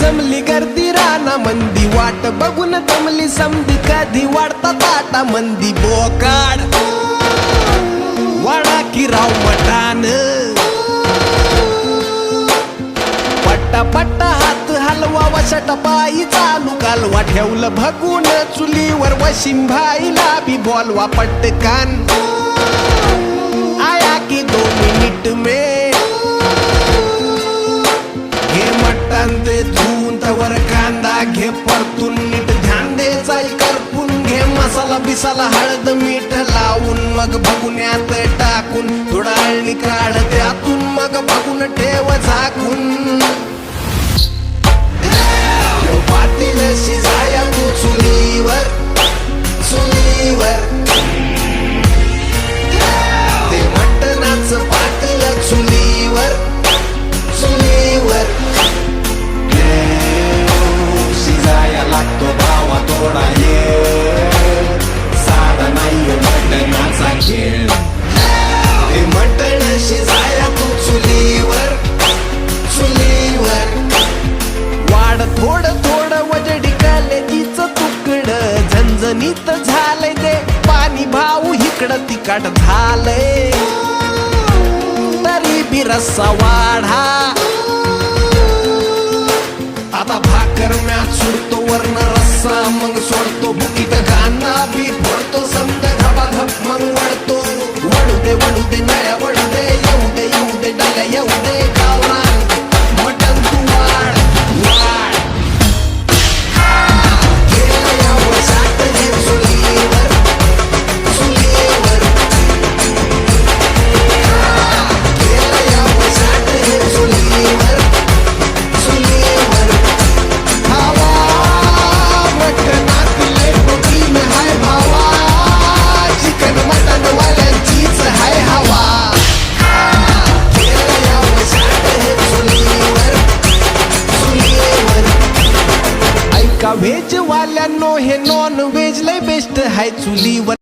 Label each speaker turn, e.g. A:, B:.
A: जमली गर्दी राना मंदी वाट. बघून जमली समधी कधी वाढता ताटा मंदी बोकाड. वाडा की राव मटान पट्टा पट्टा हात हलवा वशट पायी चालू कालवा ठेवलं भगून चुलीवर वशिम भाईला बी बोलवा पट्टकान घे परतून नीट ध्यान द्यायचा करपून घे मसाला बिसाला हळद मीठ लावून मग बघुन्यात टाकून थोडा हळणी काढ त्यातून मग बघून ठेव झाकून. पाटील झणझणीत झालंय ते. पाणी भाऊ इकडं तिकट झालंय. तरी बी रस्सा वाढा. व्हेज वाल्यांनो हे नॉन व्हेज लय बेस्ट हाय चुलीवर.